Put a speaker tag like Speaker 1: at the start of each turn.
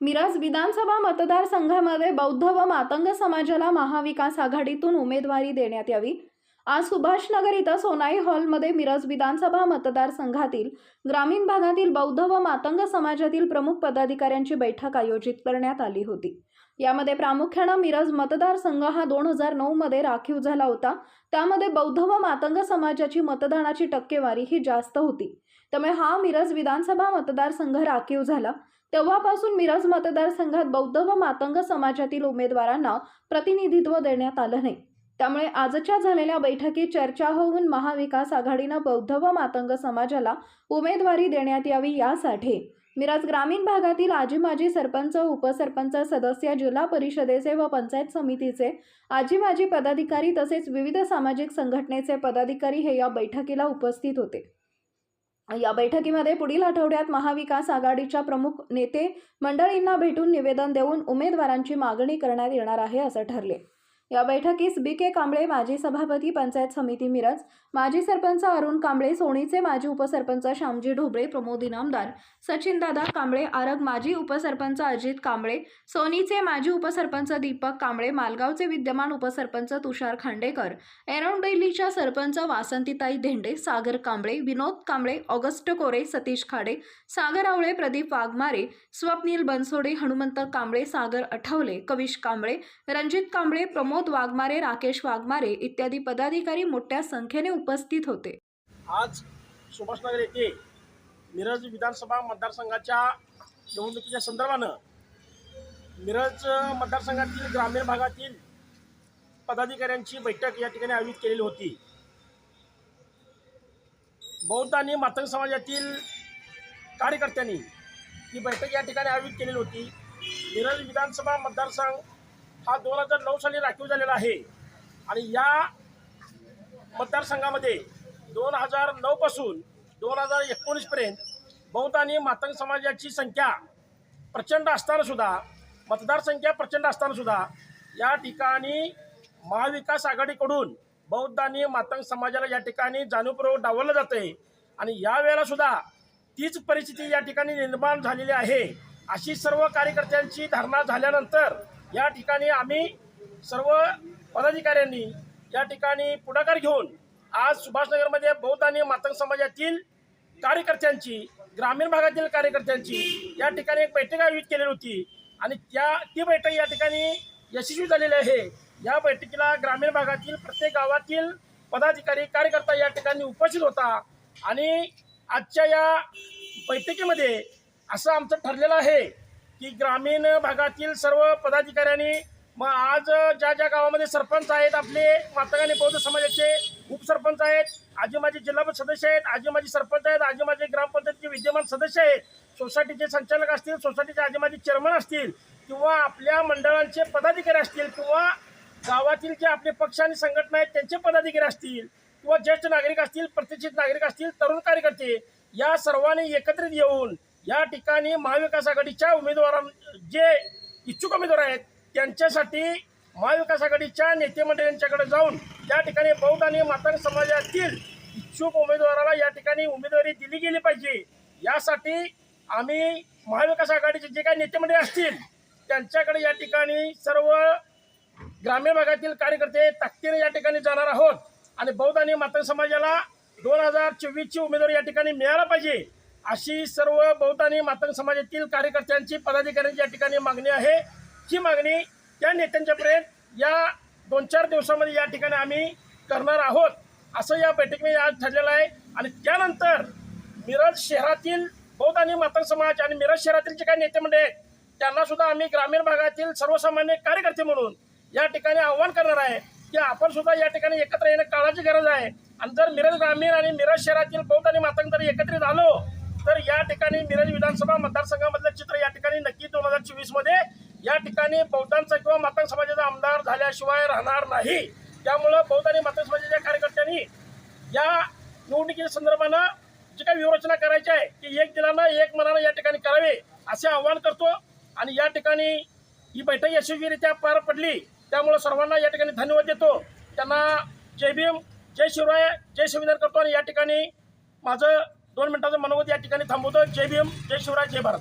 Speaker 1: मिरज विधानसभा मतदारसंघामध्ये बौद्ध व मातंग समाजाला महाविकास आघाडीतून उमेदवारी देण्यात यावी. आज सुभाषनगर इथं सोनाई हॉलमध्ये मिरज विधानसभा मतदारसंघातील ग्रामीण भागातील बौद्ध व मातंग समाजातील प्रमुख पदाधिकाऱ्यांची बैठक आयोजित करण्यात आली होती. यामध्ये प्रामुख्यानं मिरज मतदारसंघ हा दोन हजार नऊमध्ये राखीव झाला होता. त्यामध्ये बौद्ध व मातंग समाजाची मतदानाची टक्केवारी ही जास्त होती. त्यामुळे हा मिरज विधानसभा मतदारसंघ राखीव झाला. तेव्हापासून मिरज मतदारसंघात बौद्ध व मातंग समाजातील उमेदवारांना प्रतिनिधित्व देण्यात आलं नाही. त्यामुळे आजच्या झालेल्या बैठकीत चर्चा होऊन महाविकास आघाडीनं बौद्ध व मातंग समाजाला उमेदवारी देण्यात यावी यासाठी मिरज ग्रामीण भागातील आजी माजी सरपंच उपसरपंच सदस्य जिल्हा परिषदेचे व पंचायत समितीचे आजी माजी पदाधिकारी तसेच विविध सामाजिक संघटनेचे पदाधिकारी हे या बैठकीला उपस्थित होते. या बैठकीमध्ये पुढील आठवड्यात महाविकास आघाडीच्या प्रमुख नेते मंडळींना भेटून निवेदन देऊन उमेदवारांची मागणी करण्यात येणार आहे असं ठरले. या बैठकीस बी के कांबळे माजी सभापती पंचायत समिती मिरज माजी सरपंच अरुण कांबळे सोनीचे माजी उपसरपंच श्यामजी ढोबळे प्रमोद इनामदार सचिनदादा कांबळे आरग माजी उपसरपंच अजित कांबळे सोनीचे माजी उपसरपंच दीपक कांबळे मालगावचे विद्यमान उपसरपंच तुषार खांडेकर एरंडैलीच्या सरपंच वासंतीताई धेंडे सागर कांबळे विनोद कांबळे ऑगस्ट कोरे सतीश खाडे सागर आवळे प्रदीप वाघमारे स्वप्नील बनसोडे हनुमंत कांबळे सागर आठवले कविश कांबळे रणजित कांबळे प्रमोद वाघमारे राकेश वाघमारे इत्यादी पदाधिकारी मोठ्या संख्येने उपस्थित होते.
Speaker 2: आज सुभाषनगर येथे मिरज विधानसभा मतदारसंघाच्या निवडणुकीच्या संदर्भानं मिरज मतदारसंघातील ग्रामीण भागातील पदाधिकाऱ्यांची बैठक या ठिकाणी आयोजित केलेली होती. बौद्ध आणि मातंग समाजातील कार्यकर्त्यांनी ही बैठक या ठिकाणी आयोजित केलेली होती. मिरज विधानसभा मतदारसंघ हा दोन हजार नऊ साली राखीव झालेला आहे. आणि या मतदारसंघामध्ये दोन हजार नऊपासून दोन हजार एकोणीसपर्यंत बौद्ध आणि मातंग समाजाची संख्या प्रचंड असतानासुद्धा मतदारसंख्या प्रचंड असतानासुद्धा या ठिकाणी महाविकास आघाडीकडून बौद्ध आणि मातंग समाजाला या ठिकाणी जाणीवपूर्वक डावलं जातं आहे आणि यावेळेला सुद्धा तीच परिस्थिती या ठिकाणी निर्माण झालेली आहे. अशी सर्व कार्यकर्त्यांची धारणा झाल्यानंतर या ठिकाणी आम्ही सर्व पदाधिकाऱ्यांनी या ठिकाणी पुढाकार घेऊन आज सुभाषनगरमध्ये बौद्ध आणि मातंग समाजातील कार्यकर्त्यांची ग्रामीण भागातील कार्यकर्त्यांची या ठिकाणी एक बैठक आयोजित केलेली होती. आणि त्या ती बैठक या ठिकाणी यशस्वी झालेली आहे. या बैठकीला ग्रामीण भागातील प्रत्येक गावातील पदाधिकारी कार्यकर्ता या ठिकाणी उपस्थित होता. आणि आजच्या या बैठकीमध्ये असं आमचं ठरलेलं आहे की ग्रामीण भागातील सर्व पदाधिकाऱ्यांनी मग आज ज्या ज्या गावामध्ये सरपंच आहेत आपले वातकाने बौद्ध समाजाचे उपसरपंच आहेत आजी माझे जिल्हा परिषद सदस्य आहेत आजी माझे सरपंच आहेत आजी माझे ग्रामपंचायतीचे विद्यमान सदस्य आहेत सोसायटीचे संचालक असतील सोसायटीचे आजी माझे चेअरमन असतील किंवा आपल्या मंडळांचे पदाधिकारी असतील किंवा गावातील जे आपले पक्ष आणि संघटना आहेत त्यांचे पदाधिकारी असतील किंवा ज्येष्ठ नागरिक असतील प्रतिष्ठित नागरिक असतील तरुण कार्यकर्ते या सर्वांनी एकत्रित येऊन या ठिकाणी महाविकास आघाडीच्या उमेदवारां जे इच्छुक उमेदवार आहेत त्यांच्यासाठी महाविकास आघाडीच्या नेतेमंडळींच्याकडे जाऊन या ठिकाणी बौद्ध आणि मातंग समाजातील इच्छुक उमेदवाराला या ठिकाणी उमेदवारी दिली गेली पाहिजे. यासाठी आम्ही महाविकास आघाडीचे जे काही नेतेमंडळी असतील त्यांच्याकडे या ठिकाणी सर्व ग्रामीण भागातील कार्यकर्ते ताकदीने या ठिकाणी जाणार आहोत आणि बौद्ध आणि मातंग समाजाला दोन हजार चोवीसची उमेदवारी या ठिकाणी मिळायला पाहिजे. अशी सर्व बहुतांनी मातंग समाजातील कार्यकर्त्यांची पदाधिकाऱ्यांची या ठिकाणी मागणी आहे. ही मागणी त्या नेत्यांच्यापर्यंत या दोन चार दिवसामध्ये या ठिकाणी आम्ही करणार आहोत असं या बैठकीने आज ठरलेलं आहे. आणि त्यानंतर मिरज शहरातील बौद्ध आणि मातंग समाज आणि मिरज शहरातील जे काही नेते मंडळी आहेत त्यांना सुद्धा आम्ही ग्रामीण भागातील सर्वसामान्य कार्यकर्ते म्हणून या ठिकाणी आव्हान करणार आहे की आपण सुद्धा या ठिकाणी एकत्र येणं काळाची गरज आहे. आणि जर मिरज ग्रामीण आणि मिरज शहरातील बौद्ध आणि मातंग जर एकत्रित आलो तर या ठिकाणी मिरज विधानसभा मतदारसंघामधलं चित्र या ठिकाणी नक्की दोन हजार चोवीसमध्ये या ठिकाणी बौद्धांचा किंवा मातंग समाजाचा आमदार झाल्याशिवाय राहणार नाही. त्यामुळं बौद्ध आणि मातंग समाजाच्या कार्यकर्त्यांनी या निवडणुकीच्या संदर्भानं जी काही व्यूहरचना करायची आहे की एक दिलानं एक मनानं या ठिकाणी करावे असे आवाहन करतो. आणि या ठिकाणी ही बैठक यशस्वीरित्या पार पडली. त्यामुळं सर्वांना या ठिकाणी धन्यवाद देतो. त्यांना जय भीम जय शिवराय जय संविधान करतो. आणि या ठिकाणी माझं दोन मिनिटाचं मनोगत या ठिकाणी थांबवतो जय भीम जय शिवराय जय भारत.